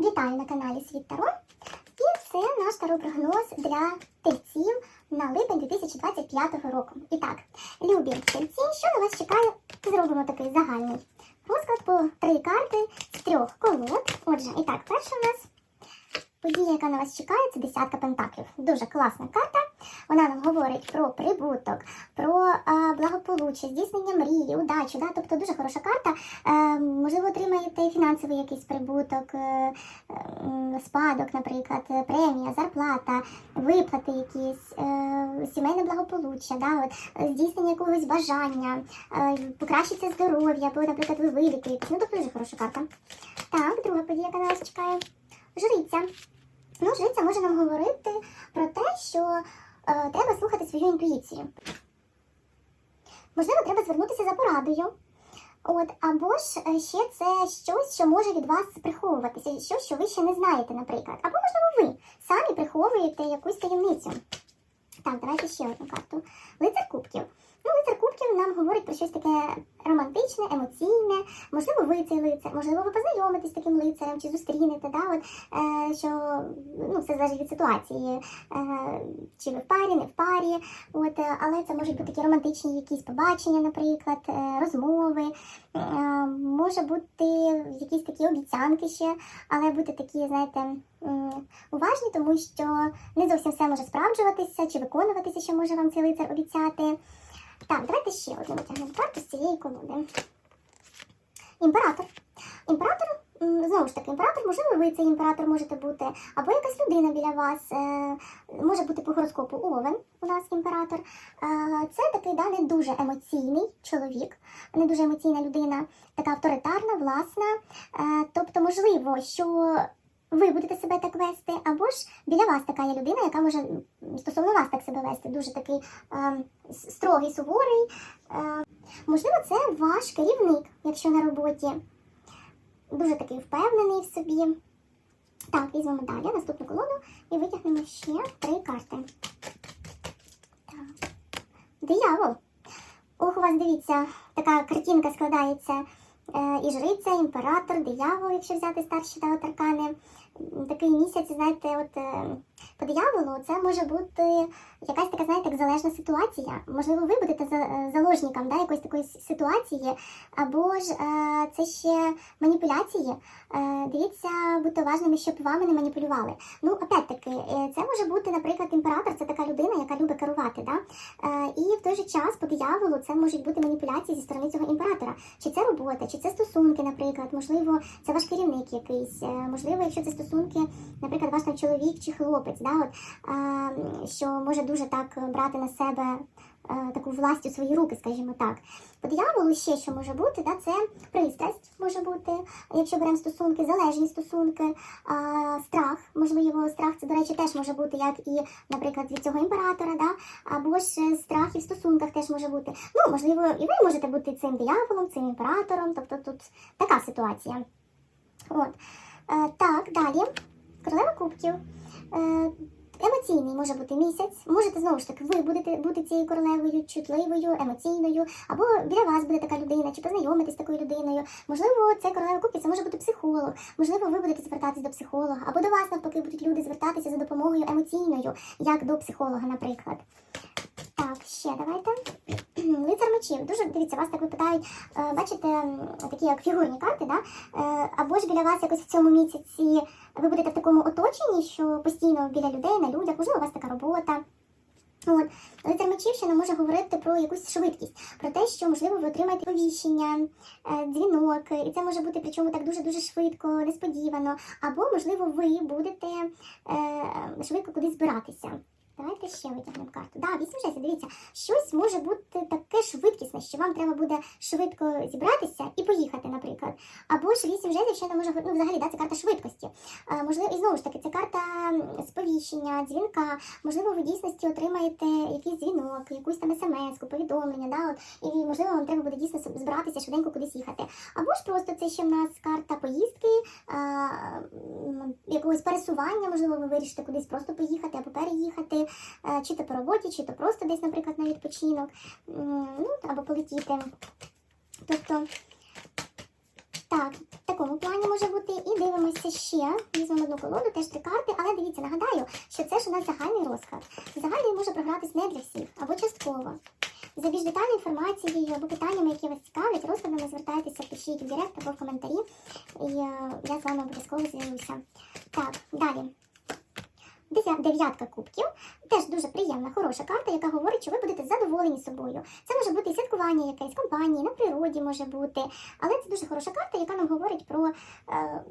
Вітаю на каналі Світ Таро. І це наш таро-прогноз для тельців на липень 2025 року. І так, любі тельці, що на вас чекає? Зробимо такий загальний розклад по три карти з трьох колод. Отже, і так, перша у нас подія, яка на вас чекає, це десятка пентаклів. Дуже класна карта. Вона нам говорить про прибуток, про а, благополуччя, здійснення мрії, удачу. Да? Тобто дуже хороша карта. Е, можливо, отримаєте фінансовий якийсь прибуток, е, е, спадок, наприклад, е, премія, зарплата, виплати якісь, е, сімейне благополуччя, да? От, е, здійснення якогось бажання, е, покращиться здоров'я, або, наприклад, ви вилікуєтесь. Ну, тобто дуже хороша карта. Так, друга подія, яка на вас чекає. Жриця. Ну, жриця може нам говорити про те, що е, треба слухати свою інтуїцію. Можливо, треба звернутися за порадою. От, або ж е, ще це щось, що може від вас приховуватися, щось, що ви ще не знаєте, наприклад. Або, можливо, ви самі приховуєте якусь таємницю. Так, давайте ще одну карту. Лицар кубків. Ну, лицар кубків нам говорить про щось таке романтичне, емоційне. Можливо, ви цей лицар, можливо, ви познайомитесь з таким лицарем чи зустрінете, да, от, е, що ну, все залежить від ситуації, е, чи ви в парі, не в парі. От, е, але це можуть бути такі романтичні якісь побачення, наприклад, е, розмови. Е, може бути якісь такі обіцянки ще, але бути такі, знаєте, уважні, тому що не зовсім все може справджуватися чи виконуватися, що може вам цей лицар обіцяти. Так, давайте ще одну витягнемо карту з цієї колоди. Імператор. Імператор, знову ж таки, імператор, можливо, ви цей імператор можете бути, або якась людина біля вас, е, може бути по гороскопу Овен, у нас імператор. Е, це такий да, не дуже емоційний чоловік, не дуже емоційна людина, така авторитарна, власна. Е, тобто, можливо, що ви будете себе так вести, або ж біля вас така є людина, яка може стосовно вас так себе вести, дуже такий е, строгий, суворий. Е, можливо, це ваш керівник, якщо на роботі. Дуже такий впевнений в собі. Так, візьмемо далі наступну колоду і витягнемо ще три карти. Так. Диявол. Ох, у вас дивіться, така картинка складається. Е, і жриця, імператор, диявол, якщо взяти старші та аркани. Такий місяць, знаєте, от е, по дияволу це може бути якась така, знаєте, як залежна ситуація. Можливо, ви будете е, заложником да, якоїсь такої ситуації, або ж е, це ще маніпуляції. Дивіться, будьте уважними, щоб вами не маніпулювали. Ну, опять-таки, це може бути, наприклад, імператор, це така людина, яка любить керувати. Да? І в той же час по дияволу це можуть бути маніпуляції зі сторони цього імператора. Чи це робота, чи це стосунки, наприклад, можливо, це ваш керівник якийсь, можливо, якщо це стосунки, наприклад, ваш там чоловік чи хлопець, да, от, е, що може дуже так брати на себе е, таку власть у свої руки, скажімо так. По дияволу ще що може бути, да, це пристрасть може бути, якщо беремо стосунки, залежні стосунки, а, страх, можливо, страх це, до речі, теж може бути, як і, наприклад, від цього імператора, да, або ж е, страх і в стосунках теж може бути. Ну, можливо, і ви можете бути цим дияволом, цим імператором, тобто тут така ситуація. От. Е, так, далі. Королева кубків. Е, Емоційний може бути місяць. Можете знову ж таки, ви будете бути цією королевою, чутливою, емоційною, або біля вас буде така людина, чи познайомитись з такою людиною. Можливо, це королева кубків, це може бути психолог. Можливо, ви будете звертатись до психолога, або до вас навпаки будуть люди звертатися за допомогою емоційною, як до психолога, наприклад. Так, ще давайте. Лицар мечів. Дуже дивіться, вас так випадають, е, бачите, такі як фігурні карти, да? Е, або ж біля вас якось в цьому місяці ви будете в такому оточенні, що постійно біля людей, на людях, можливо, у вас така робота. От. Лицар мечів ще нам може говорити про якусь швидкість, про те, що, можливо, ви отримаєте повіщення, е, дзвінок, і це може бути причому так дуже-дуже швидко, несподівано. Або, можливо, ви будете швидко кудись збиратися. Давайте ще витягнемо карту. Да, вісім жезлів, дивіться, щось може бути таке швидкісне, що вам треба буде швидко зібратися і поїхати, наприклад. Або ж вісім жезлів ще не може ну, взагалі да, це карта швидкості. Е, можливо, і знову ж таки, це карта сповіщення, дзвінка. Можливо, ви дійсності отримаєте якийсь дзвінок, якусь там смс, повідомлення, да, от, і можливо вам треба буде дійсно збиратися швиденько кудись їхати. Або ж просто це ще в нас карта поїздки, е, якогось пересування, можливо, ви вирішите кудись просто поїхати або переїхати, е, чи то по роботі, чи то просто десь, наприклад, на відпочинок, ну, або полетіти. Тобто Так, в такому плані може бути. І дивимося ще. Візьмемо одну колоду, теж три карти, але дивіться, нагадаю, що це ж у нас загальний розклад. Загальний може програтись не для всіх або частково. За більш детальною інформацією або питаннями, які вас цікавлять, розкладами звертайтеся, пишіть в директ або в коментарі, і е, я з вами обов'язково зв'яжуся. Так, далі. Деся- Дев'ятка кубків теж дуже приємна, хороша карта, яка говорить, що ви будете задоволені собою. Це може бути і святкування якесь, компанії, на природі може бути. Але це дуже хороша карта, яка нам говорить про е,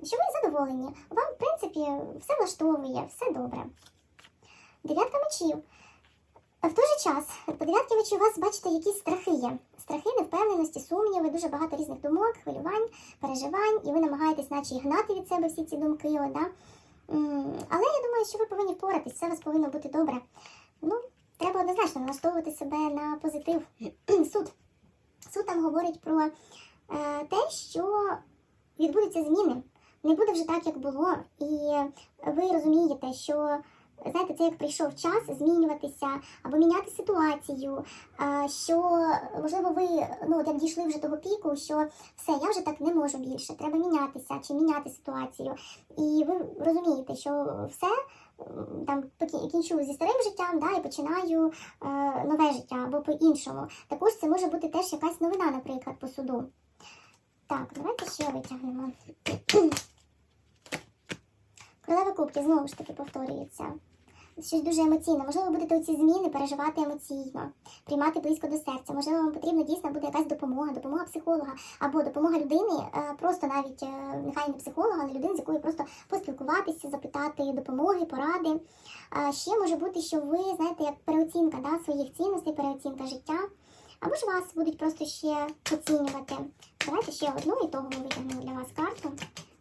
що ви задоволені. Вам, в принципі, все влаштовує, все добре. Дев'ятка мечів. В той же час, по дев'ятки мечів у вас, бачите, якісь страхи є. Страхи, невпевненості, сумніви, дуже багато різних думок, хвилювань, переживань, і ви намагаєтесь, наче гнати від себе всі ці думки. От, да? Але що ви повинні впоратись, все у вас повинно бути добре. Ну, треба однозначно налаштовувати себе на позитив. Суд. Суд там говорить про е, те, що відбудуться зміни. Не буде вже так, як було, і ви розумієте, що знаєте, це як прийшов час змінюватися або міняти ситуацію. Що можливо, ви ну як дійшли вже того піку, що все, я вже так не можу більше, треба мінятися чи міняти ситуацію. І ви розумієте, що все там кінчу зі старим життям, да, і починаю е, нове життя або по-іншому. Також це може бути теж якась новина, наприклад, по суду. Так, давайте ще витягнемо. Королева кубки знову ж таки повторюється. Щось дуже емоційне. Можливо, будете ці зміни переживати емоційно, приймати близько до серця. Можливо, вам потрібна дійсно буде якась допомога, допомога психолога або допомога людини, е, просто навіть е, нехай не психолога, але людини, з якою просто поспілкуватися, запитати допомоги, поради. Ще може бути, що ви знаєте, як переоцінка да, своїх цінностей, переоцінка життя. Або ж вас будуть просто ще оцінювати. Давайте ще одну і того ми витягнемо для вас карту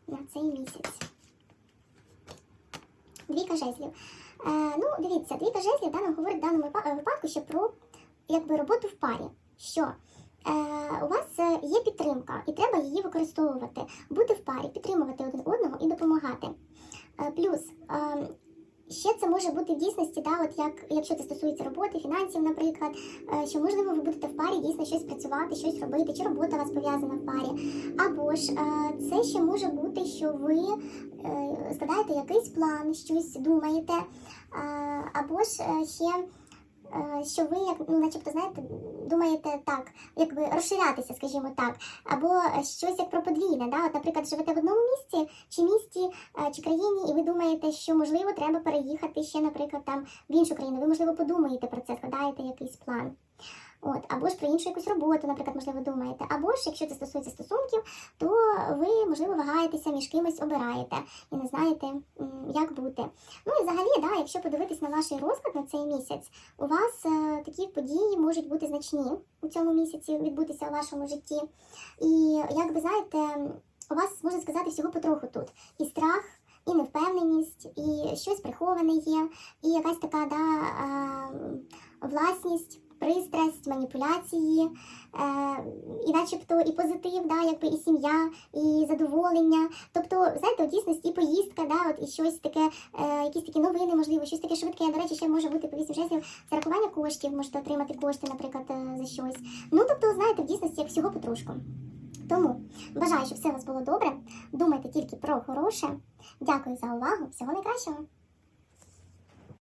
на цей місяць. Двійка жезлів. Е, ну, дивіться, двійка жезлів дана говорить в даному е, випадку ще про якби, роботу в парі. Що е, у вас є підтримка, і треба її використовувати, бути в парі, підтримувати один одного і допомагати. Плюс е, ще це може бути в дійсності, да, от як, якщо це стосується роботи, фінансів, наприклад, е, що можливо ви будете в парі дійсно щось працювати, щось робити, чи робота вас пов'язана в парі. Або ж е, це ще може бути, що ви е, складаєте якийсь план, щось думаєте, або ж ще. Е, Що ви, як ну, начебто, знаєте, думаєте так, якби розширятися, скажімо так, або щось як про подвійне, да? От, наприклад, живете в одному місці чи місті е, чи країні, і ви думаєте, що можливо треба переїхати ще, наприклад, там в іншу країну. Ви можливо подумаєте про це, складаєте якийсь план. От, або ж про іншу якусь роботу, наприклад, можливо, думаєте. Або ж, якщо це стосується стосунків, то ви, можливо, вагаєтеся між кимось обираєте і не знаєте, як бути. Ну і взагалі, да, якщо подивитись на ваш розклад на цей місяць, у вас е, такі події можуть бути значні у цьому місяці відбутися у вашому житті. І як ви знаєте, у вас можна сказати всього потроху тут. І страх, і невпевненість, і щось приховане є, і якась така да, власність. Пристрасть, маніпуляції, е, і начебто і позитив, да, якби і сім'я, і задоволення. Тобто, знаєте, у дійсності і поїздка, да, от, і щось таке, е, якісь такі новини, можливо, щось таке швидке. До речі, ще може бути по вісім жезлів зарахування коштів, можете отримати кошти, наприклад, е, за щось. Ну, тобто, знаєте, в дійсності як всього потрошку. Тому бажаю, щоб все у вас було добре. Думайте тільки про хороше. Дякую за увагу. Всього найкращого.